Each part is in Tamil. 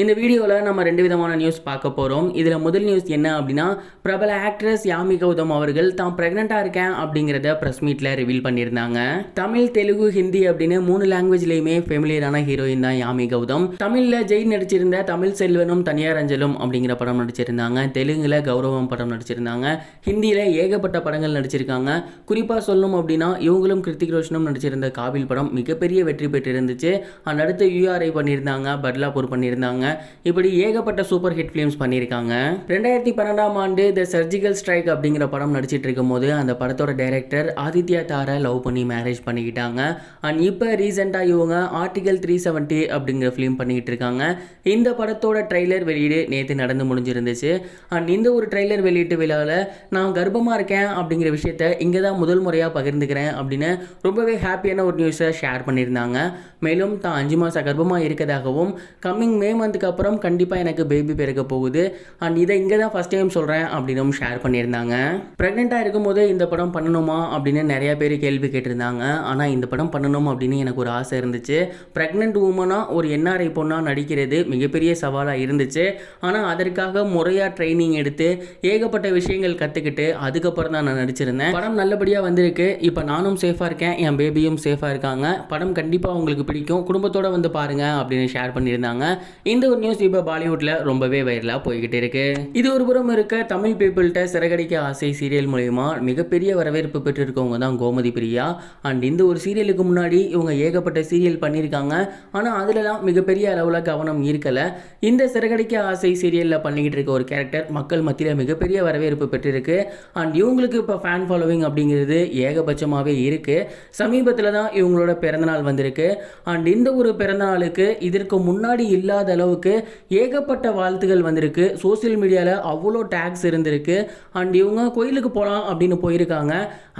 இந்த வீடியோவில் நம்ம ரெண்டு விதமான நியூஸ் பார்க்க போகிறோம் இதில் முதல் நியூஸ் என்ன அப்படின்னா பிரபல ஆக்ட்ரஸ் யாமி கௌதம் அவர்கள் தான் ப்ரெக்னெண்ட்டாக இருக்கேன் அப்படிங்கிறத ப்ரெஸ் மீட்டில் ரிவீல் பண்ணியிருந்தாங்க. தமிழ் தெலுங்கு ஹிந்தி அப்படின்னு மூணு லாங்குவேஜ்லேயுமே ஃபெமிலியரான ஹீரோயின் தான் யாமி கௌதம் தமிழில் ஜெய் நடிச்சிருந்த தமிழ் செல்வனும் தனியார் அஞ்சலும் அப்படிங்கிற படம் நடிச்சிருந்தாங்க. தெலுங்கில் கௌரவம் படம் நடிச்சிருந்தாங்க. ஹிந்தியில் ஏகப்பட்ட படங்கள் நடிச்சிருக்காங்க. குறிப்பாக சொல்லணும் அப்படின்னா இவங்களும் கிருத்திக் ரோஷனும் நடிச்சிருந்த காபில் படம் மிகப்பெரிய வெற்றி பெற்றிருந்துச்சு. அடுத்து யூஆர்ஐ பண்ணியிருந்தாங்க பட்லாபூர் பண்ணியிருந்தாங்க. இப்படி ஏகப்பட்ட சூப்பர் ஹிட் ஃபிலிம்ஸ் பண்ணியிருக்காங்க. ரெண்டாயிரத்தி பன்னெண்டாம் ஆண்டு த சர்ஜிக்கல் ஸ்ட்ரைக் அப்படிங்கிற படம் நடிச்சிட்டு இருக்கும்போது அந்த படத்தோட டைரக்டர் ஆதித்யா தாரை லவ் பண்ணி மேரேஜ் பண்ணிக்கிட்டாங்க. அண்ட் இப்போ ரீசெண்டாக இவங்க ஆர்டிகல் த்ரீ செவன்ட்டி அப்படிங்கிற ஃபிலிம் பண்ணிக்கிட்டு இருக்காங்க இந்த படத்தோட ட்ரைலர் வெளியீடு நேற்று நடந்து முடிஞ்சிருந்துச்சு. அண்ட் இந்த ஒரு ட்ரெய்லர் வெளியீட்டு விழாவில் நான் கர்ப்பமாக இருக்கேன் அப்படிங்கிற விஷயத்த இங்கே தான் முதல் முறையாக பகிர்ந்துக்கிறேன் அப்படின்னு ரொம்பவே ஹாப்பியான ஒரு நியூஸை ஷேர் பண்ணியிருந்தாங்க. மேலும் தான் அஞ்சு மாதம் கர்ப்பமாக இருக்கதாகவும் கம்மிங் மே மந்த்துக்கு அப்புறம் கண்டிப்பாக எனக்கு பேபி பிறக்க போகுது. அண்ட் இதை இங்கே தான் ஃபஸ்ட் டைம் சொல்கிறேன் அப்படின்னு ஷேர் பண்ணியிருந்தாங்க. ப்ரெக்னெண்ட்டாக இருக்கும்போது இந்த படம் பண்ணணுமா அப்படின்னு நிறையா பேர் கேள்வி கேட்டிருந்தாங்க. ஆனால் இந்த படம் பண்ணணும் அப்படின்னு எனக்கு ஒரு ஆசை இருந்துச்சு. ப்ரெக்னென்ட் உமனாக ஒரு என்ஆர்ஐ பொண்ணாக நடிக்கிறது மிகப்பெரிய சவாலாக இருந்துச்சு. ஆனால் அதற்காக முறையாக ட்ரைனிங் எடுத்து ஏகப்பட்ட விஷயங்கள் கற்றுக்கிட்டு அதுக்கப்புறம் தான் நான் நடிச்சிருந்தேன். படம் நல்லபடியாக வந்திருக்கு. இப்போ நானும் சேஃபாக இருக்கேன். என் பேபியும் சேஃபாக இருக்காங்க. படம் கண்டிப்பாக உங்களுக்கு பிடிக்கும். குடும்பத்தோட வந்து பாருங்க அப்படின்னு ஷேர் பண்ணியிருந்தாங்க. இந்த இந்த ஒரு நியூஸ் இப்போ பாலிவுட்டில் ரொம்பவே வைரலாக போய்கிட்டு இருக்கு. இது ஒரு புறம் இருக்க தமிழ் பீப்புள்கிட்ட சிறகடிக்க ஆசை சீரியல் மூலயமா மிகப்பெரிய வரவேற்பு பெற்றிருக்கவங்க தான் கோமதி பிரியா. அண்ட் இந்த ஒரு சீரியலுக்கு முன்னாடி இவங்க ஏகப்பட்ட சீரியல் பண்ணியிருக்காங்க. ஆனால் அதுலலாம் மிகப்பெரிய அளவில் கவனம் ஈர்க்கலை. இந்த சிறகடிக்க ஆசை சீரியலில் பண்ணிக்கிட்டு இருக்க ஒரு கேரக்டர் மக்கள் மத்தியில் மிகப்பெரிய வரவேற்பு பெற்றிருக்கு. அண்ட் இவங்களுக்கு இப்போ ஃபேன் ஃபாலோவிங் அப்படிங்கிறது ஏகபட்சமாகவே இருக்குது சமீபத்தில் தான் இவங்களோட பிறந்தநாள் வந்திருக்கு. அண்ட் இந்த ஒரு பிறந்தநாளுக்கு இதற்கு முன்னாடி இல்லாத அளவு அளவுக்கு ஏகப்பட்ட வாழ்த்துகள் வந்திருக்கு. சோஷியல் மீடியாவில் அவ்வளோ டேக்ஸ் இருந்திருக்கு. அண்ட் இவங்க கோயிலுக்கு போகலாம் அப்படின்னு போயிருக்காங்க.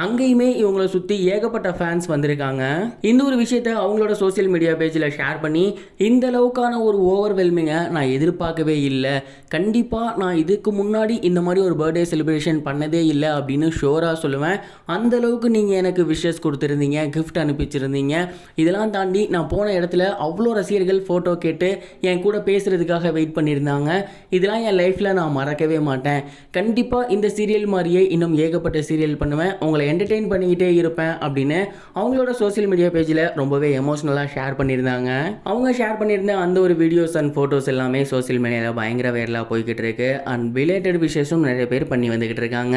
அங்கேயுமே இவங்களை சுற்றி ஏகப்பட்ட ஃபேன்ஸ் வந்திருக்காங்க. இந்த ஒரு விஷயத்தை அவங்களோட சோஷியல் மீடியா பேஜில் ஷேர் பண்ணி இந்த அளவுக்கான ஒரு ஓவர்வெல்மிங்கை நான் எதிர்பார்க்கவே இல்லை. கண்டிப்பாக நான் இதுக்கு முன்னாடி இந்த மாதிரி ஒரு பர்த்டே செலிப்ரேஷன் பண்ணதே இல்லை அப்படின்னு ஷோராக சொல்லுவேன். அந்த அளவுக்கு நீங்கள் எனக்கு விஷஸ் கொடுத்துருந்தீங்க கிஃப்ட் அனுப்பிச்சிருந்தீங்க. இதெல்லாம் தாண்டி நான் போன இடத்துல அவ்வளோ ரசிகர்கள் ஃபோட்டோ கேட்டு என் கூட பேசுகிறதுக்காக வெயிட் பண்ணியிருந்தாங்க. இதெல்லாம் என் லைஃப்பில் நான் மறக்கவே மாட்டேன். கண்டிப்பாக இந்த சீரியல் மாதிரியே இன்னும் ஏகப்பட்ட சீரியல் பண்ணுவேன். உங்களை என்டர்டெயின் பண்ணிக்கிட்டே இருப்பேன் அப்படின்னு அவங்களோட சோஷியல் மீடியா பேஜில் ரொம்பவே எமோஷ்னலாக ஷேர் பண்ணியிருந்தாங்க. அவங்க ஷேர் பண்ணியிருந்த அந்த ஒரு வீடியோஸ் அண்ட் ஃபோட்டோஸ் எல்லாமே சோஷியல் மீடியாவில் பயங்கர வைரலாக போய்கிட்டு இருக்கு. அண்ட் ரிலேட்டட் விஷயஸும் நிறைய பேர் பண்ணி வந்துக்கிட்டு இருக்காங்க.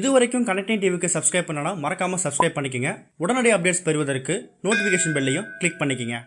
இது வரைக்கும் கனெக்டிங் டிவிக்கு சப்ஸ்கிரைப் பண்ணனா மறக்காமல் சப்ஸ்கிரைப் பண்ணிக்கோங்க. உடனடி அப்டேட்ஸ் பெறுவதற்கு நோட்டிஃபிகேஷன் பெல்லையும் கிளிக் பண்ணிக்கோங்க.